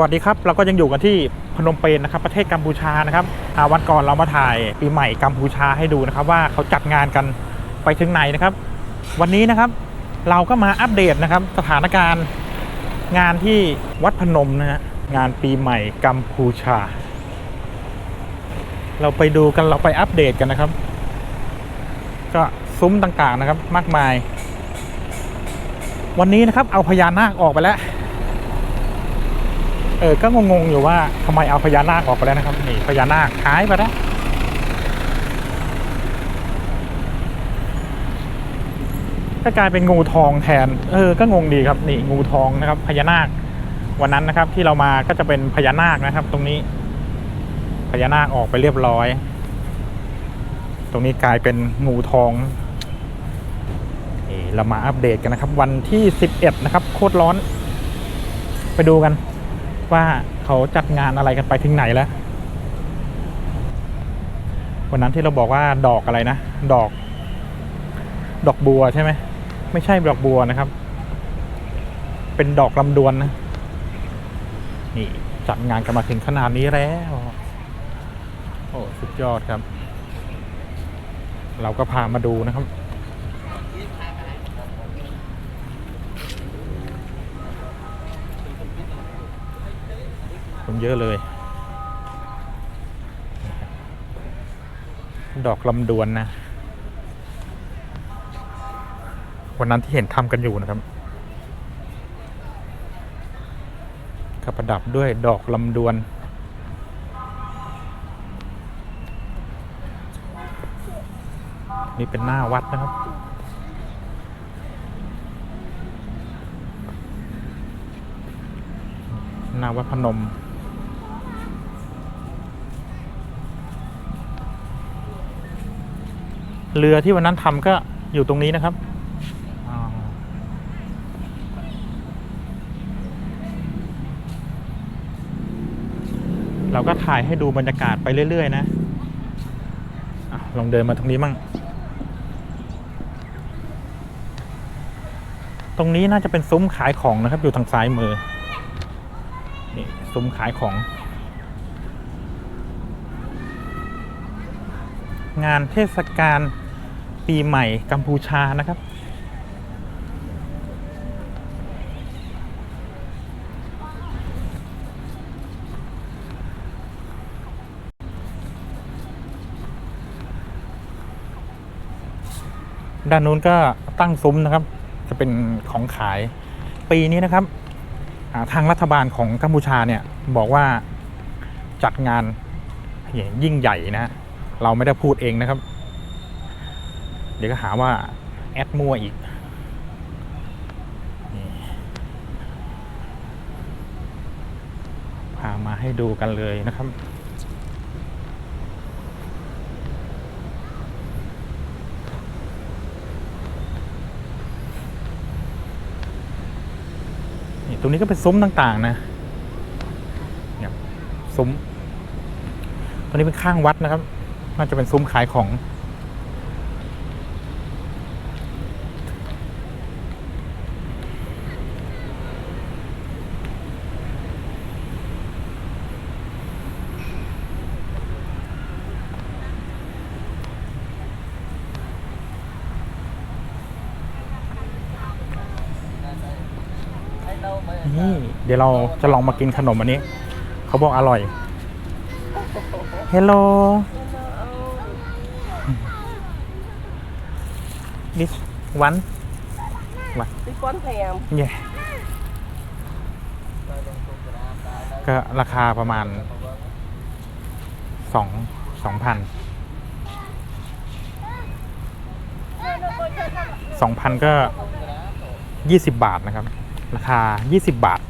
วัสดีครับ เราก็ยังอยู่กันที่พนมเปญนะครับ ประเทศกัมพูชานะครับอาวันก่อนเรามาถ่ายปีใหม่กัมพูชาให้ดูนะครับ ว่าเขาจัดงานกันไปถึงไหนนะครับ วันนี้นะครับเราก็มาอัปเดตนะครับ สถานการณ์งานที่วัดพนมนะฮะงานปีใหม่กัมพูชา เราไปดูกันเราไปอัปเดตกันนะครับ ก็ซุ้มต่างๆนะครับมากมาย วันนี้นะครับเอาพญานาคออกไปแล้ว เออก็งงๆอยู่ว่าทำไมเอาพญานาคออกไปแล้วนะครับนี่พญานาคหายไปแล้วก็กลายเป็นงูทองแทน เออ ก็งงดีครับนี่งูทองนะครับพญานาควันนั้นนะครับ ที่เรามาก็จะเป็นพญานาคนะครับ ตรงนี้พญานาคออกไปเรียบร้อย ตรงนี้กลายเป็นงูทองเรามาอัปเดตกันนะครับ วันที่ 11 นะครับ โคตรร้อน ไปดูกัน ว่าเขาจัดงานอะไรกันไปถึงไหนแล้ววันนั้นที่เราบอกว่าดอกอะไรนะ ดอก ดอกบัวใช่ไหมไม่ใช่ดอกบัวนะครับ เป็นดอกลำดวนนะนี่จัดงานกันมาถึงขนาดนี้แล้วโอ้สุดยอดครับ เราก็พามาดูนะครับ คนเยอะเลย ดอกลำดวนนะ วันนั้นที่เห็นทำกันอยู่นะครับก็ประดับด้วยดอกลำดวนนี่เป็นหน้าวัดนะครับ หน้าวัดพนม เรือที่วันนั้นทำก็อยู่ตรงนี้นะครับอ่าเราก็ถ่ายให้ดูบรรยากาศไปเรื่อย ๆ นะอะลองเดินมาตรงนี้มั่ง ตรงนี้น่าจะเป็นซุ้มขายของนะครับ อยู่ทางซ้ายมือ นี่ซุ้มขายของ งานเทศกาลปีใหม่กัมพูชานะครับ ด้านนู้นก็ตั้งซุ้มนะครับ จะเป็นของขายปีนี้นะครับทางรัฐบาลของกัมพูชาเนี่ยบอกว่าจัดงานยิ่งใหญ่นะฮะ เราไม่ได้พูดเองนะครับ เดี๋ยวก็หาว่าแอดมั่วอีกพามาให้ดูกันเลยนะครับตรงนี้ก็เป็นซุ้มต่างๆนะเนี่ยซุ้ม ตรงนี้เป็นข้างวัดนะครับ น่าจะเป็นซุ้มขายของ นี่ เดี๋ยวเราจะลองมากินขนมอันนี้ เขาบอกอร่อย Hello this one This one thèm เนี่ยก็ราคาประมาณสองสองพันสองพันก็ยี่สิบบาทนะครับ ราคายี่สิบบาท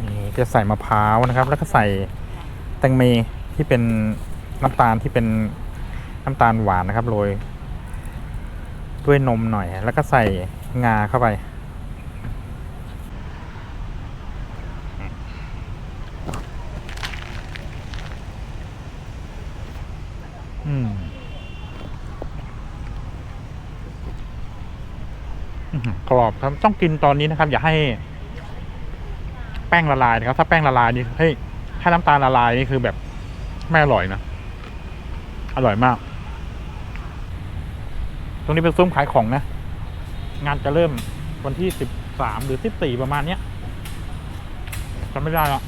นี่จะใส่มะพร้าวนะครับ แล้วก็ใส่แตงเมที่เป็นน้ำตาลที่เป็นน้ำตาลหวานนะครับโรย ด้วยนมหน่อย แล้วก็ใส่งาเข้าไป อืมกรอบครับต้องกินตอนนี้นะครับ อย่าให้ไปป้งละลายนะครับ ถ้าแป้งละลายนี่เฮ้ยถ้าน้ำตาลละลายนี่คือแบบไม่อร่อยนะ อร่อยมาก ตรงนี้เป็นซุ้มขายของนะ งานจะเริ่มวันที่สิบสามหรือสิบสี่ประมาณเนี้ยจำไม่ได้ละ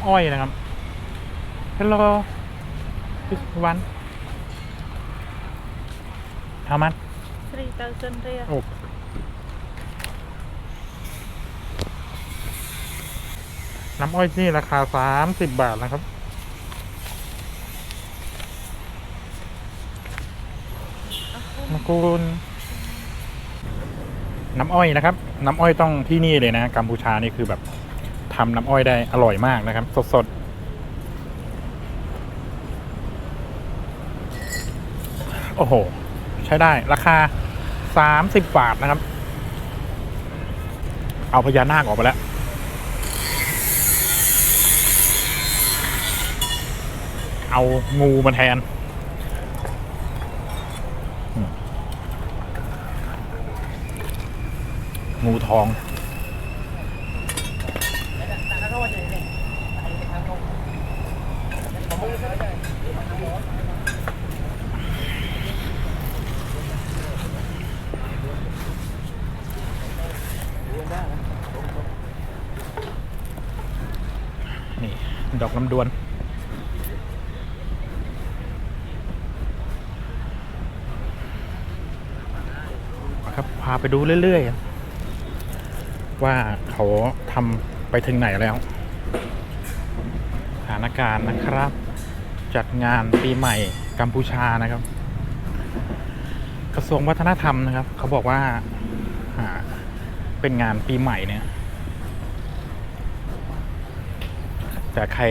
ำอ้อยนะครับ Hello this one how much 3,000 real. โอ้ น้ำอ้อยที่ราคาสามสิบบาทนะครับมากูลน้ำอ้อยนะครับ น้ำอ้อยต้องที่นี่เลยนะ กัมพูชานี่คือแบบ ทำน้ำอ้อยได้อร่อยมากนะครับ สดๆ โอ้โห ใช้ได้ราคาสามสิบบาทนะครับ เอาพญานาคออกไปแล้วเอางูมาแทน งูทอง นี่ ดอกลำดวน ครับ พาไปดูเรื่อยๆ ว่าเขาทำไปถึงไหนแล้วสถานการณ์นะครับ จัดงานปีใหม่กัมพูชานะครับ กระทรวงวัฒนธรรมนะครับ เขาบอกว่าอ่าเป็นงานปีใหม่เนี่ย แต่ใคร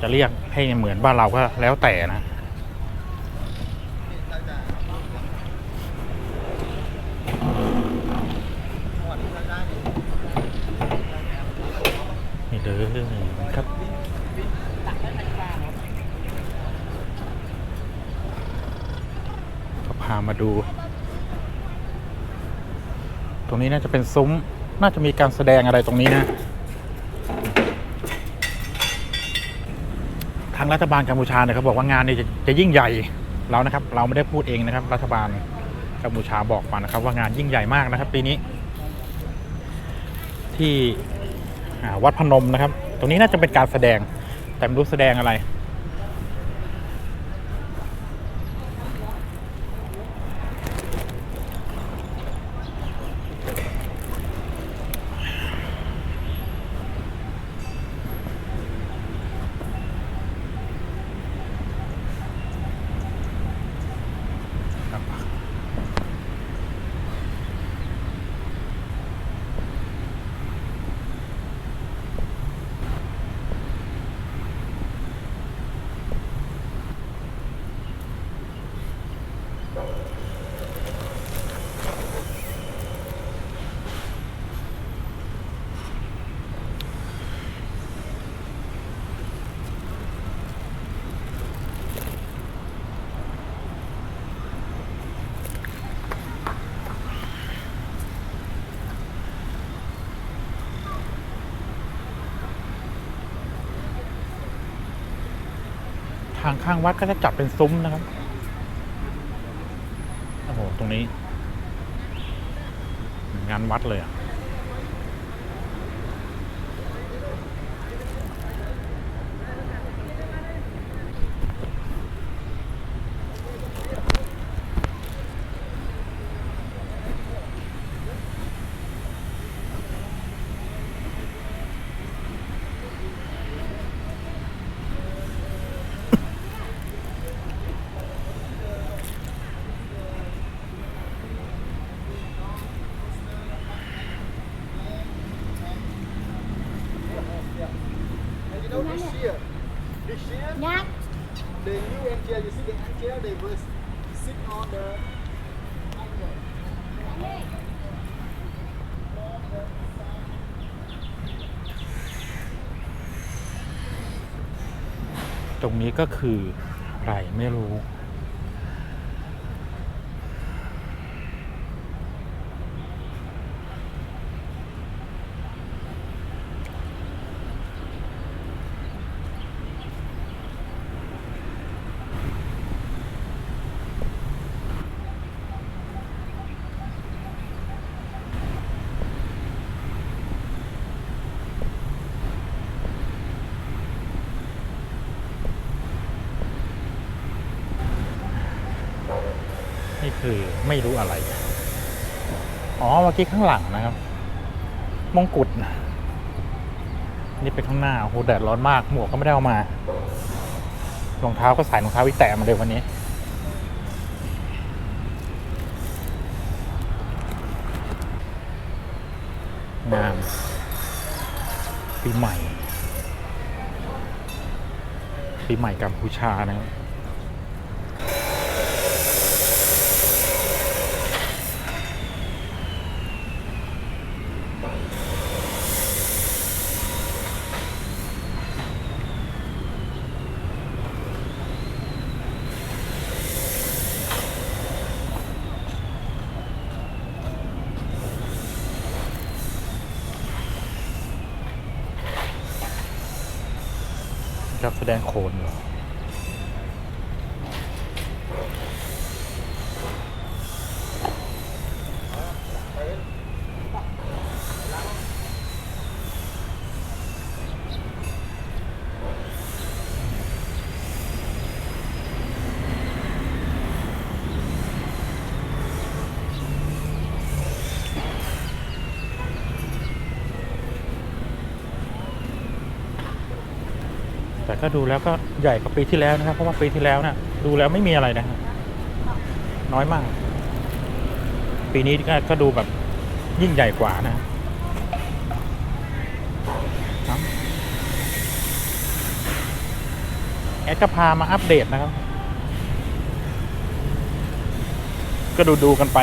จะเรียกให้เหมือนบ้านเราก็แล้วแต่นะ อครับก็พามาดู ตรงนี้น่าจะเป็นซุ้ม น่าจะมีการแสดงอะไรตรงนี้นะ ทางรัฐบาลกัมพูชาเนี่ยเขาบอกว่างานนี้จะจะยิ่งใหญ่แล้วนะครับ เราไม่ได้พูดเองนะครับ รัฐบาลกัมพูชาบอกมานะครับ ว่างานยิ่งใหญ่มากนะครับ ปีนี้ ที่ วัดพนมนะครับ ตรงนี้น่าจะเป็นการแสดงแต่ไม่รู้แสดงอะไร ทางข้างวัดก็จะจัดเป็นซุ้มนะครับ โอ้โห ตรงนี้ งานวัดเลยอะ ตรงนี้ก็คืออะไรไม่รู้ นี่คือ ไม่รู้อะไร อ๋อ เมื่อกี้ข้างหลังนะครับ มงกุฎนะนี่เป็นข้างหน้าโอ้โหแดดร้อนมาก หมวกก็ไม่ได้เอามา รองเท้าก็ใส่รองเท้าวิแตะมาเลยวันนี้ งามปีใหม่ ปีใหม่กัมพูชานะครับ ครับแสดงโขนเหรอ ก็ดูแล้วก็ใหญ่กว่าปีที่แล้วนะครับ เพราะว่าปีที่แล้วนะ่ะดูแล้วไม่มีอะไรนะน้อยมาก ปีนี้ก็ก็ดูแบบยิ่งใหญ่กว่านะแอดก็พามาอัปเดตนะครับ ก็ดูดูกันไป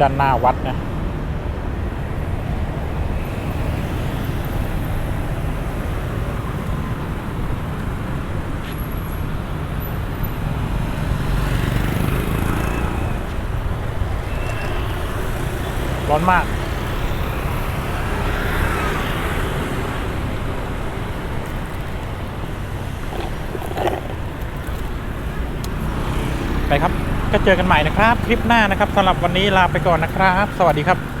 ด้านหน้าวัดนะร้อนมาก ไปครับ ก็เจอกันใหม่นะครับ คลิปหน้านะครับสำหรับวันนี้ลาไปก่อนนะครับ สวัสดีครับ